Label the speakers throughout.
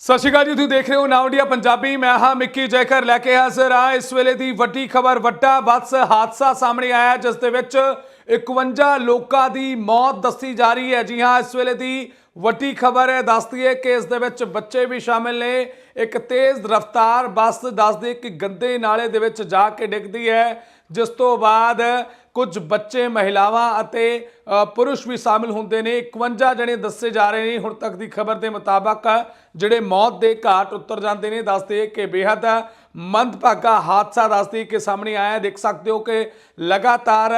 Speaker 1: ਸਤਿ ਸ਼੍ਰੀ ਅਕਾਲ ਜੀ, ਤੁਸੀਂ ਦੇਖ ਰਹੇ ਹੋ ਨਾਵਡੀਆ ਪੰਜਾਬੀ। ਮੈਂ ਹਾਂ ਮਿੱਕੀ ਜੈਕਰ, ਲੈ ਕੇ ਹਾਜ਼ਰ ਆ ਇਸ ਵੇਲੇ ਦੀ ਵੱਡੀ ਖਬਰ। ਵੱਡਾ ਬੱਸ ਹਾਦਸਾ ਸਾਹਮਣੇ ਆਇਆ ਜਿਸ ਦੇ ਵਿੱਚ 51 ਲੋਕਾਂ ਦੀ ਮੌਤ ਦੱਸੀ ਜਾ ਰਹੀ ਹੈ। ਜੀ ਹਾਂ, ਇਸ ਵੇਲੇ ਦੀ ਵੱਡੀ ਖਬਰ ਹੈ ਦੱਸਦੀ ਹੈ ਕਿ ਇਸ ਦੇ ਵਿੱਚ ਬੱਚੇ ਵੀ ਸ਼ਾਮਿਲ ਨੇ। ਇੱਕ ਤੇਜ਼ ਰਫ਼ਤਾਰ ਬੱਸ ਦੱਸਦੀ ਕਿ ਗੰਦੇ ਨਾਲੇ ਦੇ ਵਿੱਚ ਜਾ ਕੇ ਡਿੱਗਦੀ ਹੈ। ਜਿਸ ਤੋਂ ਬਾਅਦ ਕੁਝ ਬੱਚੇ, ਮਹਿਲਾਵਾਂ ਅਤੇ ਪੁਰਸ਼ ਵੀ ਸ਼ਾਮਿਲ ਹੁੰਦੇ ਨੇ। 51 ਜਣੇ ਦੱਸੇ ਜਾ ਰਹੇ ਨੇ ਹੁਣ ਤੱਕ ਦੀ ਖਬਰ ਦੇ ਮੁਤਾਬਕ, ਜਿਹੜੇ ਮੌਤ ਦੇ ਘਾਟ ਉਤਰ ਜਾਂਦੇ ਨੇ। ਦੱਸਦੇ ਕਿ ਬੇहद ਮੰਦਭਾਗਾ ਹਾਦਸਾ ਦੱਸਦੀ ਕਿ ਸਾਹਮਣੇ ਆਇਆ। ਦੇਖ ਸਕਦੇ ਹੋ ਕਿ ਲਗਾਤਾਰ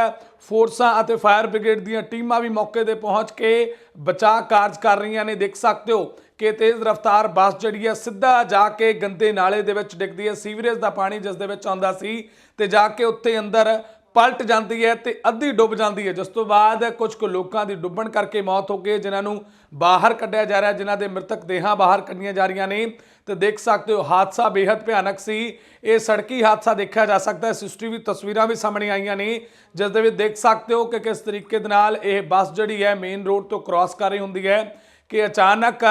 Speaker 1: ਫੋਰਸਾਂ ਅਤੇ ਫਾਇਰ ਬ੍ਰਿਗੇਡ ਦੀਆਂ ਟੀਮਾਂ ਵੀ ਮੌਕੇ ਤੇ ਪਹੁੰਚ ਕੇ ਬਚਾਅ ਕਾਰਜ ਕਰ ਰਹੀਆਂ ਨੇ, ਦੇਖ ਸਕਦੇ ਹੋ ਕਿ ਤੇਜ਼ ਰਫ਼ਤਾਰ ਬੱਸ ਜਿਹੜੀ ਹੈ ਸਿੱਧਾ ਜਾ ਕੇ ਗੰਦੇ ਨਾਲੇ ਦੇ ਵਿੱਚ ਡਿੱਗਦੀ ਹੈ। ਸੀਵਰੇਜ ਦਾ ਪਾਣੀ ਜਿਸ ਦੇ ਵਿੱਚ ਆਉਂਦਾ ਸੀ ਤੇ ਜਾ ਕੇ ਉੱਤੇ ਅੰਦਰ ਪਲਟ ਜਾਂਦੀ ਹੈ ਤੇ ਅੱਧੀ ਡੁੱਬ ਜਾਂਦੀ ਹੈ। ਜਿਸ ਤੋਂ ਬਾਅਦ ਕੁਝ ਕੁ ਲੋਕਾਂ ਦੀ ਡੁੱਬਣ ਕਰਕੇ ਮੌਤ ਹੋ ਗਈ ਜਿਨ੍ਹਾਂ ਨੂੰ ਬਾਹਰ ਕੱਢਿਆ ਜਾ ਰਿਹਾ, ਜਿਨ੍ਹਾਂ ਦੇ ਮ੍ਰਿਤਕ ਦੇਹਾਂ ਬਾਹਰ ਕੱਢੀਆਂ ਜਾ ਰਹੀਆਂ ਨੇ, ਤੇ ਦੇਖ ਸਕਦੇ ਹੋ ਹਾਦਸਾ ਬੇहद ਭਿਆਨਕ ਸੀ। ਇਹ ਸੜਕੀ ਹਾਦਸਾ ਦੇਖਿਆ ਜਾ ਸਕਦਾ ਹੈ। ਸੀਸੀਟੀਵੀ ਤਸਵੀਰਾਂ ਵੀ ਸਾਹਮਣੇ ਆਈਆਂ ਨੇ, ਜਿਸ ਦੇ ਵਿੱਚ ਦੇਖ ਸਕਦੇ ਹੋ ਕਿ ਕਿਸ ਤਰੀਕੇ ਦੇ ਨਾਲ ਇਹ ਬੱਸ ਜਿਹੜੀ ਹੈ ਮੇਨ ਰੋਡ ਤੋਂ ਕ੍ਰਾਸ ਕਰ ਰਹੀ ਹੁੰਦੀ ਹੈ ਕਿ ਅਚਾਨਕ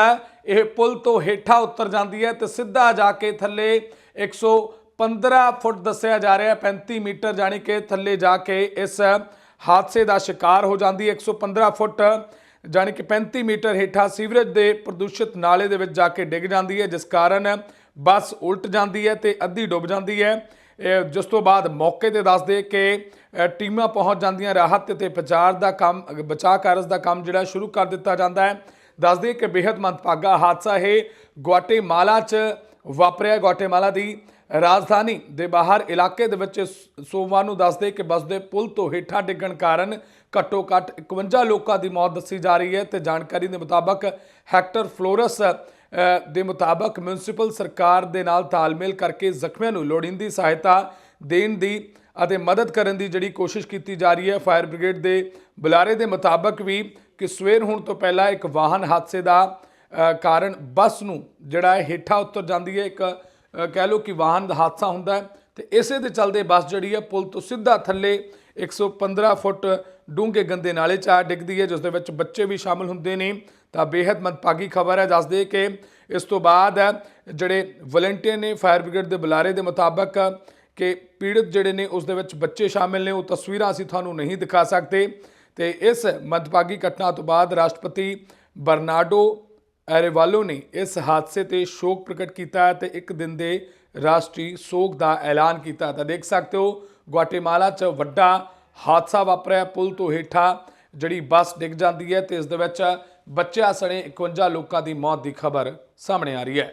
Speaker 1: ਇਹ ਪੁਲ ਤੋਂ ਹੇਠਾਂ ਉਤਰ ਜਾਂਦੀ ਹੈ ਤੇ ਸਿੱਧਾ ਜਾ ਕੇ ਥੱਲੇ 115 ਫੁੱਟ ਦੱਸਿਆ ਜਾ ਰਿਹਾ ਹੈ 35 ਮੀਟਰ ਜਾਣੀ ਕਿ ਥੱਲੇ ਜਾ ਕੇ ਇਸ ਹਾਦਸੇ ਦਾ ਸ਼ਿਕਾਰ ਹੋ ਜਾਂਦੀ ਹੈ। 115 ਫੁੱਟ ਜਾਣੀ ਕਿ 35 ਮੀਟਰ ਹੇਠਾਂ ਸੀਵਰੇਜ ਦੇ ਪ੍ਰਦੂਸ਼ਿਤ ਨਾਲੇ ਦੇ ਵਿੱਚ ਜਾ ਕੇ ਡਿੱਗ ਜਾਂਦੀ ਹੈ, ਜਿਸ ਕਾਰਨ ਬੱਸ ਉਲਟ ਜਾਂਦੀ ਹੈ ਤੇ ਅੱਧੀ ਡੁੱਬ ਜਾਂਦੀ ਹੈ। ਜਿਸ ਤੋਂ ਬਾਅਦ ਮੌਕੇ ਤੇ ਦੱਸਦੇ ਕਿ ਟੀਮਾਂ ਪਹੁੰਚ ਜਾਂਦੀਆਂ, ਰਾਹਤ ਤੇ ਬਚਾਅ ਦਾ ਕੰਮ, ਬਚਾਅ ਕਾਰਜ ਦਾ ਕੰਮ ਜਿਹੜਾ ਸ਼ੁਰੂ ਕਰ ਦਿੱਤਾ ਜਾਂਦਾ ਹੈ। ਦੱਸਦੇ ਕਿ ਬੇहद ਮੰਦਭਾਗਾ ਹਾਦਸਾ ਇਹ ਗੁਆਟੇਮਾਲਾ 'ਚ ਵਾਪਰਿਆ ਗੁਆਟੇਮਾਲਾ ਦੀ ਰਾਜਧਾਨੀ ਦੇ ਬਾਹਰ ਇਲਾਕੇ ਦੇ ਵਿੱਚ ਸੋਮਵਾਰ ਨੂੰ ਦੱਸਦੇ ਕਿ ਬੱਸ ਦੇ ਪੁਲ ਤੋਂ ਹੇਠਾਂ ਡਿੱਗਣ ਕਾਰਨ ਘੱਟੋ ਘੱਟ 51 ਲੋਕਾਂ ਦੀ ਮੌਤ ਦੱਸੀ ਜਾ ਰਹੀ ਹੈ ਤੇ ਜਾਣਕਾਰੀ ਦੇ ਮੁਤਾਬਕ ਹੈਕਟਰ ਫਲੋਰਸ ਦੇ ਮੁਤਾਬਕ ਮਿਊਨਿਸਪਲ ਸਰਕਾਰ ਦੇ ਨਾਲ ਤਾਲਮੇਲ ਕਰਕੇ ਜ਼ਖਮੀਆਂ ਨੂੰ ਲੋੜੀਂਦੀ ਸਹਾਇਤਾ ਦੇਣ ਦੀ ਅਤੇ ਮਦਦ ਕਰਨ ਦੀ ਜਿਹੜੀ ਕੋਸ਼ਿਸ਼ ਕੀਤੀ ਜਾ ਰਹੀ ਹੈ, ਫਾਇਰ ਬ੍ਰਿਗੇਡ ਦੇ ਬੁਲਾਰੇ ਦੇ ਮੁਤਾਬਕ ਵੀ ਕਿ ਸਵੇਰ ਹੋਣ ਤੋਂ ਪਹਿਲਾਂ ਇੱਕ ਵਾਹਨ ਹਾਦਸੇ ਦਾ ਕਾਰਨ ਬੱਸ ਨੂੰ ਜਿਹੜਾ ਹੈ ਹੇਠਾਂ ਉਤਰ ਜਾਂਦੀ ਹੈ, ਇੱਕ ਕਹਿ ਲਓ ਕਿ ਵਾਹਨ ਦਾ ਹਾਦਸਾ ਹੁੰਦਾ ਹੈ ਤੇ ਇਸੇ ਦੇ ਚਲਦੇ ਬੱਸ ਜਿਹੜੀ ਹੈ, ਪੁਲ ਤੋਂ ਸਿੱਧਾ ਥੱਲੇ 115 ਫੁੱਟ ਡੂੰਘੇ ਗੰਦੇ ਨਾਲੇ 'ਚ ਆ ਡਿੱਗਦੀ ਹੈ, ਜਿਸ ਦੇ ਵਿੱਚ ਬੱਚੇ ਵੀ ਸ਼ਾਮਲ ਹੁੰਦੇ ਨੇ। ਤਾਂ ਬੇहद ਮੰਦਭਾਗੀ ਖਬਰ ਹੈ ਦੱਸਦੇ ਕਿ ਇਸ ਤੋਂ ਬਾਅਦ ਜਿਹੜੇ ਵਲੰਟੀਅਰ ਨੇ, ਫਾਇਰ ਬ੍ਰਿਗੇਡ ਦੇ ਬੁਲਾਰੇ ਦੇ ਮੁਤਾਬਕ ਕਿ ਪੀੜਤ ਜਿਹੜੇ ਨੇ, ਉਸ ਦੇ ਵਿੱਚ ਬੱਚੇ ਸ਼ਾਮਿਲ ਨੇ, ਉਹ ਤਸਵੀਰਾਂ ਅਸੀਂ ਤੁਹਾਨੂੰ ਨਹੀਂ ਦਿਖਾ ਸਕਦੇ। ਤੇ ਇਸ ਮੰਦਭਾਗੀ ਘਟਨਾ ਤੋਂ ਬਾਅਦ ਰਾਸ਼ਟਰਪਤੀ ਬਰਨਾਡੋ ਐਰੇਵਾਲੋ ਨੇ ਇਸ ਹਾਦਸੇ ਤੇ ਸ਼ੋਕ ਪ੍ਰਗਟ ਕੀਤਾ ਹੈ ਤੇ ਇੱਕ ਦਿਨ ਦੇ ਰਾਸ਼ਟਰੀ ਸੋਗ ਦਾ ਐਲਾਨ ਕੀਤਾ ਤਾਂ ਦੇਖ ਸਕਦੇ ਹੋ ਗੁਆਟੇਮਾਲਾ 'ਚ ਵੱਡਾ ਹਾਦਸਾ ਵਾਪਰਿਆ ਪੁਲ ਤੋਂ ਹੇਠਾਂ, ਜਿਹੜੀ ਬੱਸ ਡਿੱਗ ਜਾਂਦੀ ਹੈ ਤੇ ਇਸ ਦੇ ਵਿੱਚ ਬੱਚਿਆਂ ਸਣੇ 51 ਲੋਕਾਂ ਦੀ ਮੌਤ ਦੀ ਖਬਰ ਸਾਹਮਣੇ ਆ ਰਹੀ ਹੈ।